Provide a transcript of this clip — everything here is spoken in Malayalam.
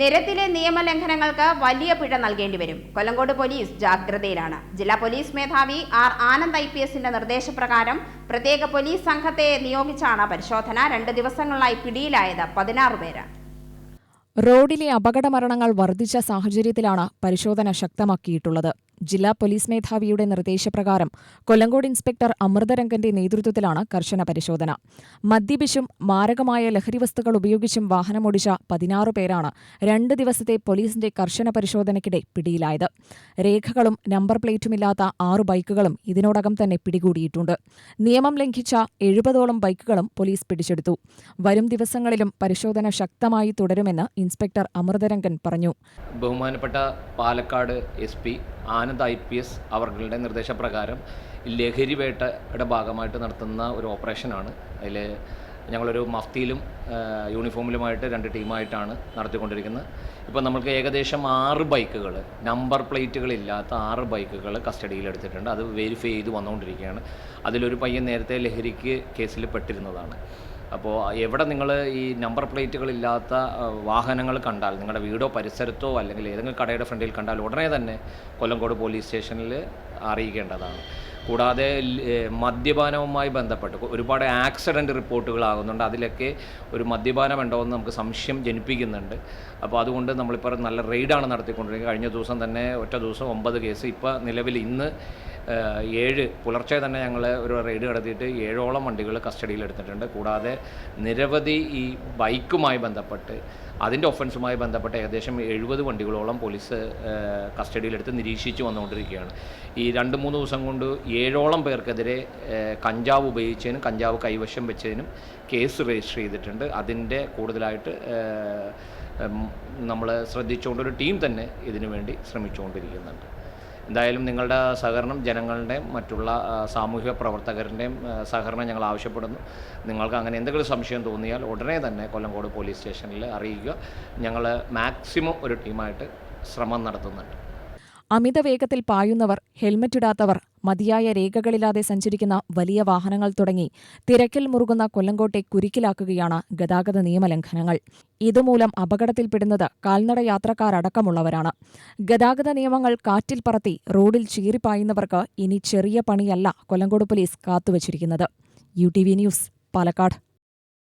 നിരത്തിലെ നിയമലംഘനങ്ങൾക്ക് വലിയ പിഴ നൽകേണ്ടി വരും. കൊല്ലങ്കോട് പോലീസ് ജാഗ്രതയിലാണ്. ജില്ലാ പോലീസ് മേധാവി ആർ ആനന്ദ് ഐ പി എസിന്റെ നിർദ്ദേശപ്രകാരം പ്രത്യേക പോലീസ് സംഘത്തെ നിയോഗിച്ചാണ് പരിശോധന. രണ്ട് ദിവസങ്ങളിലായി പിടിയിലായത് പതിനാറ് പേര്. റോഡിലെ അപകടമരണങ്ങൾ വർദ്ധിച്ച സാഹചര്യത്തിലാണ് പരിശോധന ശക്തമാക്കിയിട്ടുള്ളത്. ജില്ലാ പോലീസ് മേധാവിയുടെ നിർദ്ദേശപ്രകാരം കൊല്ലങ്കോട് ഇൻസ്പെക്ടർ അമൃതരംഗന്റെ നേതൃത്വത്തിലാണ് കർശന പരിശോധന. മദ്യപിച്ചും മാരകമായ ലഹരി വസ്തുക്കൾ ഉപയോഗിച്ചും വാഹനമോടിച്ച പതിനാറ് പേരാണ് രണ്ട് ദിവസത്തെ പോലീസിന്റെ കർശന പരിശോധനയ്ക്കിടെ പിടിയിലായത്. രേഖകളും നമ്പർ പ്ലേറ്റുമില്ലാത്ത ആറു ബൈക്കുകളും ഇതിനോടകം തന്നെ പിടികൂടിയിട്ടുണ്ട്. നിയമം ലംഘിച്ച എഴുപതോളം ബൈക്കുകളും പോലീസ് പിടിച്ചെടുത്തു. വരും ദിവസങ്ങളിലും പരിശോധന ശക്തമായി തുടരുമെന്ന് ഇൻസ്പെക്ടർ അമൃതരംഗൻ പറഞ്ഞു. ബഹുമാനപ്പെട്ട Palakkad S P Anand I P S അവരുടെ നിർദ്ദേശപ്രകാരം ലഹരി വേട്ടയുടെ ഭാഗമായിട്ട് നടത്തുന്ന ഒരു ഓപ്പറേഷനാണ്. അതിൽ ഞങ്ങളൊരു മഫ്തിയിലും യൂണിഫോമിലുമായിട്ട് രണ്ട് ടീമായിട്ടാണ് നടത്തിക്കൊണ്ടിരിക്കുന്നത്. ഇപ്പോൾ നമ്മൾക്ക് ഏകദേശം ആറ് ബൈക്കുകൾ നമ്പർ പ്ലേറ്റുകളില്ലാത്ത ആറ് ബൈക്കുകൾ കസ്റ്റഡിയിലെടുത്തിട്ടുണ്ട്. അത് വെരിഫൈ ചെയ്ത് വന്നുകൊണ്ടിരിക്കുകയാണ്. അതിലൊരു പയ്യൻ നേരത്തെ ലഹരിക്ക് കേസിൽ പെട്ടിരുന്നതാണ്. അപ്പോൾ എവിടെ നിങ്ങൾ ഈ നമ്പർ പ്ലേറ്റുകളില്ലാത്ത വാഹനങ്ങൾ കണ്ടാൽ നിങ്ങളുടെ വീടോ പരിസരത്തോ അല്ലെങ്കിൽ ഏതെങ്കിലും കടയുടെ ഫ്രണ്ടിൽ കണ്ടാൽ ഉടനെ തന്നെ കൊല്ലങ്കോട് പോലീസ് സ്റ്റേഷനിൽ അറിയിക്കേണ്ടതാണ്. കൂടാതെ മദ്യപാനവുമായി ബന്ധപ്പെട്ട് ഒരുപാട് ആക്സിഡന്റ് റിപ്പോർട്ടുകളാകുന്നുണ്ട്. അതിലൊക്കെ ഒരു മദ്യപാനം ഉണ്ടോ എന്ന് നമുക്ക് സംശയം ജനിപ്പിക്കുന്നുണ്ട്. അപ്പോൾ അതുകൊണ്ട് നമ്മളിപ്പോൾ നല്ല റെയ്ഡാണ് നടത്തിക്കൊണ്ടിരിക്കുന്നത്. കഴിഞ്ഞ ദിവസം തന്നെ ഒറ്റ ദിവസം ഒമ്പത് കേസ്. ഇപ്പോൾ നിലവിൽ ഇന്ന് ഏഴ് പുലർച്ചെ തന്നെ ഞങ്ങൾ ഒരു റെയ്ഡ് നടത്തിയിട്ട് ഏഴോളം വണ്ടികൾ കസ്റ്റഡിയിൽ എടുത്തിട്ടുണ്ട് കൂടാതെ നിരവധി ഈ ബൈക്കുമായി ബന്ധപ്പെട്ട് അതിന്റെ ഒഫൻസുമായി ബന്ധപ്പെട്ട് ഏകദേശം എഴുപത് വണ്ടികളോളം പോലീസ് കസ്റ്റഡിയിലെടുത്ത് നിരീക്ഷിച്ചു വന്നുകൊണ്ടിരിക്കുകയാണ്. ഈ രണ്ട് മൂന്ന് ദിവസം കൊണ്ട് ഏഴോളം പേർക്കെതിരെ കഞ്ചാവ് ഉപയോഗിച്ചതിനും കഞ്ചാവ് കൈവശം വെച്ചതിനും കേസ് രജിസ്റ്റർ ചെയ്തിട്ടുണ്ട്. അതിന്റെ കൂടുതലായിട്ട് നമ്മൾ ശ്രദ്ധിച്ചുകൊണ്ടൊരു ടീം തന്നെ ഇതിനു വേണ്ടി ശ്രമിച്ചുകൊണ്ടിരിക്കുന്നുണ്ട്. എന്തായാലും നിങ്ങളുടെ സഹകരണം ജനങ്ങളുടെയും മറ്റുള്ള സാമൂഹിക പ്രവർത്തകരുടെയും സഹകരണം ഞങ്ങൾ ആവശ്യപ്പെടുന്നു. നിങ്ങൾക്ക് അങ്ങനെ എന്തെങ്കിലും സംശയം തോന്നിയാൽ ഉടനെ തന്നെ കൊല്ലങ്കോട് പോലീസ് സ്റ്റേഷനിൽ അറിയിക്കുക. ഞങ്ങൾ മാക്സിമം ഒരു ടീമായിട്ട് ശ്രമം നടത്തുന്നുണ്ട്. അമിത വേഗത്തിൽ പായുന്നവർ ഹെൽമറ്റിടാത്തവർ മതിയായ രേഖകളില്ലാതെ സഞ്ചരിക്കുന്ന വലിയ വാഹനങ്ങൾ തുടങ്ങി തിരക്കിൽ മുറുകുന്ന കൊല്ലങ്കോട്ടെ കുരുക്കിലാക്കുകയാണ് ഗതാഗത നിയമലംഘനങ്ങൾ. ഇതുമൂലം അപകടത്തിൽപ്പെടുന്നത് കാൽനട യാത്രക്കാരടക്കമുള്ളവരാണ്. ഗതാഗത നിയമങ്ങൾ കാറ്റിൽ പറത്തി റോഡിൽ ചീറിപ്പായുന്നവർക്ക് ഇനി ചെറിയ പണിയല്ല Kollengode police കാത്തുവച്ചിരിക്കുന്നത്. U T V news Palakkad.